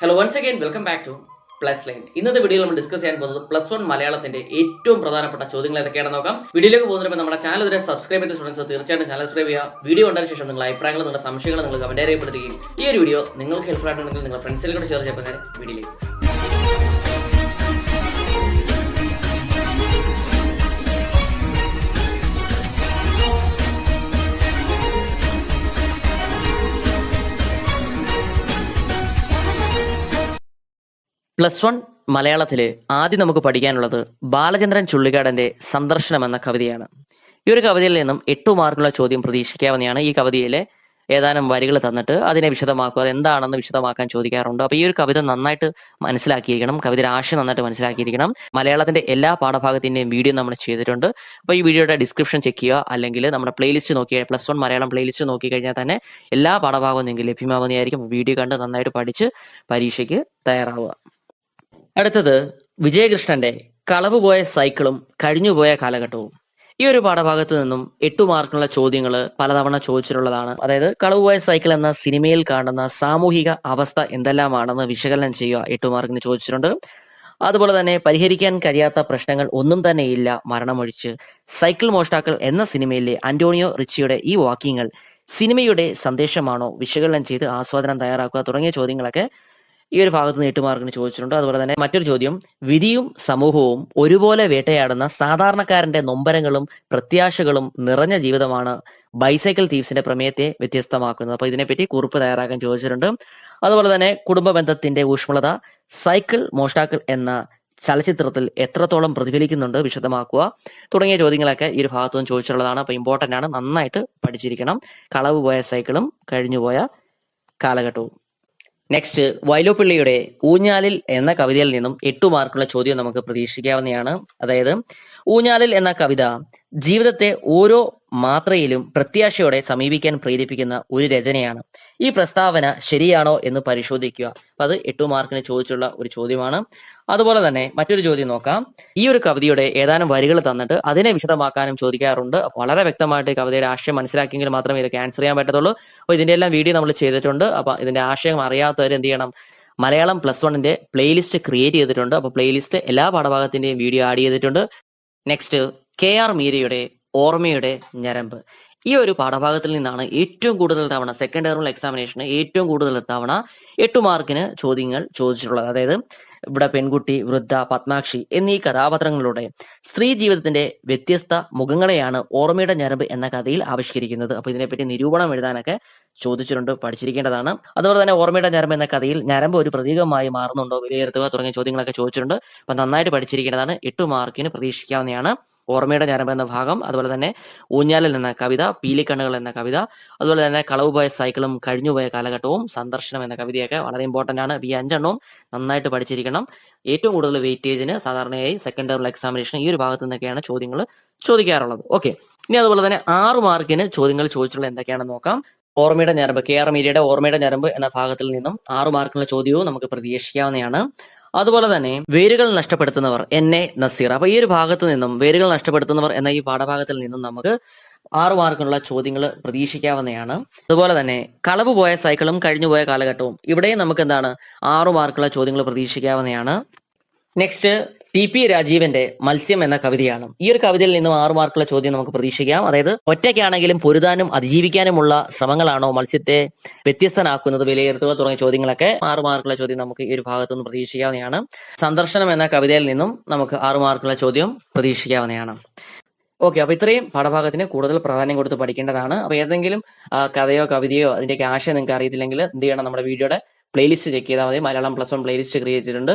Hello once again welcome back to plus line ഇന്നത്തെ വീഡിയോയിൽ നമ്മൾ ഡിസ്കസ് ചെയ്യാൻ പോകുന്നത് പ്ലസ് വൺ മലയാളത്തിന്റെ ഏറ്റവും പ്രധാനപ്പെട്ട ചോദ്യങ്ങൾ ഏതൊക്കെയാണെന്ന് നോക്കാം. വീഡിയോയിലേക്ക് പോകുന്നതിന് നമ്മുടെ ചാനൽ ഇതുവരെ സബ്സ്ക്രൈബ് ചെയ്ത സ്റ്റുഡൻസ് തീർച്ചയായിട്ടും ചാനൽ സബ്സ്ക്രൈബ് ചെയ്യുക. വീഡിയോ കണ്ടതിന് ശേഷം നിങ്ങളുടെ അഭിപ്രായങ്ങൾ നിങ്ങളുടെ സംശയങ്ങൾ നിങ്ങൾ കമന്റ് രേഖപ്പെടുത്തുകയും ഈ ഒരു വീഡിയോ നിങ്ങൾക്ക് ഹെൽപ്ഫുൾ ആയിട്ടുണ്ടെങ്കിൽ നിങ്ങളുടെ ഫ്രണ്ട്സിലൂടെ ഷെയർ ചെയ്യപ്പോൾ നേരെ വീഡിയോയിലേക്ക്. പ്ലസ് വൺ മലയാളത്തിൽ ആദ്യം നമുക്ക് പഠിക്കാനുള്ളത് ബാലചന്ദ്രൻ ചുള്ളിക്കാടന്റെ സന്ദർശനം എന്ന കവിതയാണ്. ഈ ഒരു കവിതയിൽ നിന്നും എട്ടു മാർക്കുള്ള ചോദ്യം പ്രതീക്ഷിക്കാവുന്നതാണ്. ഈ കവിതയിലെ ഏതാനും വരികൾ തന്നിട്ട് അതിനെ വിശദമാക്കുക അത് എന്താണെന്ന് വിശദമാക്കാൻ ചോദിക്കാറുണ്ട്. അപ്പൊ ഈ ഒരു കവിത നന്നായിട്ട് മനസ്സിലാക്കിയിരിക്കണം. കവിതയുടെ ആശയം നന്നായിട്ട് മനസ്സിലാക്കിയിരിക്കണം. മലയാളത്തിന്റെ എല്ലാ പാഠഭാഗത്തിന്റെയും വീഡിയോ നമ്മൾ ചെയ്തിട്ടുണ്ട്. അപ്പൊ ഈ വീഡിയോയുടെ ഡിസ്ക്രിപ്ഷൻ ചെക്ക് ചെയ്യുക. അല്ലെങ്കിൽ നമ്മുടെ പ്ലേലിസ്റ്റ് നോക്കിയ പ്ലസ് വൺ മലയാളം പ്ലേലിസ്റ്റ് നോക്കി കഴിഞ്ഞാൽ തന്നെ എല്ലാ പാഠഭാഗവും നിങ്ങൾക്ക് ലഭ്യമാവുന്നതായിരിക്കും. വീഡിയോ കണ്ട് നന്നായിട്ട് പഠിച്ച് പരീക്ഷയ്ക്ക് തയ്യാറാവുക. അടുത്തത് വിജയകൃഷ്ണന്റെ കളവുപോയ സൈക്കിളും കഴിഞ്ഞുപോയ കാലഘട്ടവും. ഈ ഒരു പാഠഭാഗത്ത് നിന്നും എട്ടു മാർക്കുള്ള ചോദ്യങ്ങൾ പലതവണ ചോദിച്ചിട്ടുള്ളതാണ്. അതായത് കളവുപോയ സൈക്കിൾ എന്ന സിനിമയിൽ കാണുന്ന സാമൂഹിക അവസ്ഥ എന്തെല്ലാമാണെന്ന് വിശകലനം ചെയ്യുക എട്ടു മാർക്കിന് ചോദിച്ചിട്ടുണ്ട്. അതുപോലെ തന്നെ പരിഹരിക്കാൻ കഴിയാത്ത പ്രശ്നങ്ങൾ ഒന്നും തന്നെ ഇല്ല മരണമൊഴിച്ച്. സൈക്കിൾ മോഷ്ടാക്കൾ എന്ന സിനിമയിലെ അന്റോണിയോ റിച്ചിയുടെ ഈ വാക്യങ്ങൾ സിനിമയുടെ സന്ദേശമാണോ വിശകലനം ചെയ്ത് ആസ്വാദനം തയ്യാറാക്കുക തുടങ്ങിയ ചോദ്യങ്ങളൊക്കെ ഈ ഒരു ഭാഗത്ത് നിന്ന് ചോദിച്ചിട്ടുണ്ട്. അതുപോലെ തന്നെ മറ്റൊരു ചോദ്യം. വിധിയും സമൂഹവും ഒരുപോലെ വേട്ടയാടുന്ന സാധാരണക്കാരന്റെ നൊമ്പരങ്ങളും പ്രത്യാശകളും നിറഞ്ഞ ജീവിതമാണ് ബൈസൈക്കിൾ തീവ്സിന്റെ പ്രമേയത്തെ വ്യത്യസ്തമാക്കുന്നത്. അപ്പൊ ഇതിനെപ്പറ്റി കുറിപ്പ് തയ്യാറാക്കാൻ ചോദിച്ചിട്ടുണ്ട്. അതുപോലെ തന്നെ കുടുംബ ബന്ധത്തിന്റെ ഊഷ്മളത സൈക്കിൾ മോഷ്ടാക്കൾ എന്ന ചലച്ചിത്രത്തിൽ എത്രത്തോളം പ്രതിഫലിക്കുന്നുണ്ട് വിശദമാക്കുക. തുടങ്ങിയ ചോദ്യങ്ങളൊക്കെ ഈ ഒരു ഭാഗത്ത് നിന്ന് ചോദിച്ചിട്ടുള്ളതാണ്. അപ്പൊ ഇമ്പോർട്ടന്റ് ആണ്. നന്നായിട്ട് പഠിച്ചിരിക്കണം. കളവ് പോയ സൈക്കിളും കഴിഞ്ഞുപോയ കാലഘട്ടവും. നെക്സ്റ്റ് വൈലോപ്പിള്ളിയുടെ ഊഞ്ഞാലിൽ എന്ന കവിതയിൽ നിന്നും എട്ടു മാർക്കുള്ള ചോദ്യം നമുക്ക് പ്രതീക്ഷിക്കാവുന്നതാണ്. അതായത് ഊഞ്ഞാലിൽ എന്ന കവിത ജീവിതത്തെ ഓരോ മാത്രയിലും പ്രത്യാശയോടെ സമീപിക്കാൻ പ്രേരിപ്പിക്കുന്ന ഒരു രചനയാണ്. ഈ പ്രസ്താവന ശരിയാണോ എന്ന് പരിശോധിക്കുക. അത് എട്ടു മാർക്കിന് ചോദിച്ചുള്ള ഒരു ചോദ്യമാണ്. അതുപോലെ തന്നെ മറ്റൊരു ചോദ്യം നോക്കാം. ഈ ഒരു കവിതയുടെ ഏതാനും വരികൾ തന്നിട്ട് അതിനെ വിശദമാക്കാനും ചോദിക്കാറുണ്ട്. വളരെ വ്യക്തമായിട്ട് കവിതയുടെ ആശയം മനസ്സിലാക്കിയെങ്കിൽ മാത്രമേ ഇത് ക്യാൻസർ ചെയ്യാൻ പറ്റത്തുള്ളൂ. അപ്പോൾ ഇതിന്റെ എല്ലാം വീഡിയോ നമ്മൾ ചെയ്തിട്ടുണ്ട്. അപ്പൊ ഇതിന്റെ ആശയം അറിയാത്തവർ എന്ത് ചെയ്യണം? മലയാളം പ്ലസ് വണ്ണിന്റെ പ്ലേലിസ്റ്റ് ക്രിയേറ്റ് ചെയ്തിട്ടുണ്ട്. അപ്പോൾ പ്ലേലിസ്റ്റ് എല്ലാ പാഠഭാഗത്തിന്റെയും വീഡിയോ ആഡ് ചെയ്തിട്ടുണ്ട്. നെക്സ്റ്റ് കെ ആർ മീരയുടെ ഓർമ്മയുടെ ഞരമ്പ്. ഈ ഒരു പാഠഭാഗത്തിൽ നിന്നാണ് ഏറ്റവും കൂടുതൽ തവണ സെക്കൻഡ് ഇയർ എക്സാമിനേഷന് ഏറ്റവും കൂടുതൽ തവണ എട്ട് മാർക്കിന് ചോദ്യങ്ങൾ ചോദിച്ചിട്ടുള്ളത്. അതായത് ഇവിടെ പെൺകുട്ടി വൃദ്ധ പത്മാക്ഷി എന്നീ കഥാപാത്രങ്ങളുടെ സ്ത്രീ ജീവിതത്തിന്റെ വ്യത്യസ്ത മുഖങ്ങളെയാണ് ഓർമ്മയുടെ ഞരമ്പ് എന്ന കഥയിൽ ആവിഷ്കരിക്കുന്നത്. അപ്പൊ ഇതിനെപ്പറ്റി നിരൂപണം എഴുതാനൊക്കെ ചോദിച്ചിട്ടുണ്ട് പഠിച്ചിരിക്കേണ്ടതാണ്. അതുപോലെ തന്നെ ഓർമ്മയുടെ ഞരമ്പ് എന്ന കഥയിൽ ഞരമ്പ് ഒരു പ്രതീകമായി മാറുന്നുണ്ടോ? വിലയിരുത്തുക തുടങ്ങിയ ചോദ്യങ്ങളൊക്കെ ചോദിച്ചിട്ടുണ്ട്. അപ്പൊ നന്നായിട്ട് പഠിച്ചിരിക്കേണ്ടതാണ്. എട്ട് മാർക്കിന് പ്രതീക്ഷിക്കാവുന്നതാണ്. ഓർമ്മയുടെ ഞരമ്പ് എന്ന ഭാഗം അതുപോലെ തന്നെ ഊഞ്ഞാലൽ എന്ന കവിത പീലിക്കണ്ണുകൾ എന്ന കവിത അതുപോലെ തന്നെ കളവുപോയ സൈക്കിളും കഴിഞ്ഞുപോയ കാലഘട്ടവും സന്ദർശനം എന്ന കവിതയൊക്കെ വളരെ ഇമ്പോർട്ടന്റ് ആണ്. ഈ അഞ്ചെണ്ണവും നന്നായിട്ട് പഠിച്ചിരിക്കണം. ഏറ്റവും കൂടുതൽ വെയിറ്റേജിന് സാധാരണയായി സെക്കൻഡ് ലെവൽ എക്സാമിനേഷൻ ഈ ഒരു ഭാഗത്തു നിന്നൊക്കെയാണ് ചോദ്യങ്ങൾ ചോദിക്കാറുള്ളത്. ഓക്കെ ഇനി അതുപോലെ തന്നെ ആറ് മാർക്കിന് ചോദ്യങ്ങൾ ചോദിച്ചിട്ടുള്ള എന്തൊക്കെയാണെന്ന് നോക്കാം. ഓർമ്മയുടെ ഞരമ്പ് കെ ആർ മീഡിയയുടെ ഓർമ്മയുടെ ഞരമ്പ് എന്ന ഭാഗത്തിൽ നിന്നും ആറു മാർക്കുള്ള ചോദ്യവും നമുക്ക് പ്രതീക്ഷിക്കാവുന്നതാണ്. അതുപോലെ തന്നെ വേരുകൾ നഷ്ടപ്പെടുത്തുന്നവർ എന്നെ നസീർ. അപ്പൊ ഈ ഒരു ഭാഗത്ത് നിന്നും വേരുകൾ നഷ്ടപ്പെടുത്തുന്നവർ എന്ന ഈ പാഠഭാഗത്തിൽ നിന്നും നമുക്ക് ആറു മാർക്കിനുള്ള ചോദ്യങ്ങൾ പ്രതീക്ഷിക്കാവുന്നതാണ്. അതുപോലെ തന്നെ കളവ് പോയ സൈക്കിളും കഴിഞ്ഞുപോയ കാലഘട്ടവും ഇവിടെയും നമുക്ക് എന്താണ് ആറു മാർക്കുള്ള ചോദ്യങ്ങൾ പ്രതീക്ഷിക്കാവുന്നതാണ്. നെക്സ്റ്റ് ടി പി രാജീവന്റെ മത്സ്യം എന്ന കവിതയാണ്. ഈ ഒരു കവിതയിൽ നിന്നും ആറു മാർക്കുള്ള ചോദ്യം നമുക്ക് പ്രതീക്ഷിക്കാം. അതായത് ഒറ്റയ്ക്കാണെങ്കിലും പൊരുതാനും അതിജീവിക്കാനുമുള്ള ശ്രമങ്ങളാണോ മത്സ്യത്തെ വ്യത്യസ്തനാക്കുന്നത് വിലയിരുത്തുക തുടങ്ങിയ ചോദ്യങ്ങളൊക്കെ ആറു മാർക്കുള്ള ചോദ്യം നമുക്ക് ഈ ഒരു ഭാഗത്തു നിന്ന് പ്രതീക്ഷിക്കാവുന്നതാണ്. സന്ദർശനം എന്ന കവിതയിൽ നിന്നും നമുക്ക് ആറു മാർക്കുള്ള ചോദ്യം പ്രതീക്ഷിക്കാവുന്നതാണ്. ഓക്കെ അപ്പൊ ഇത്രയും പാഠഭാഗത്തിന് കൂടുതൽ പ്രാധാന്യം കൊടുത്ത് പഠിക്കേണ്ടതാണ്. അപ്പൊ ഏതെങ്കിലും കഥയോ കവിതയോ അതിന്റെയൊക്കെ ആശയം നിങ്ങൾക്ക് അറിയത്തില്ലെങ്കിൽ എന്ത് ചെയ്യണം? നമ്മുടെ വീഡിയോയുടെ പ്ലേലിസ്റ്റ് ചെക്ക് ചെയ്താൽ മതി. Malayalam plus one playlist create ചെയ്തിട്ടുണ്ട്.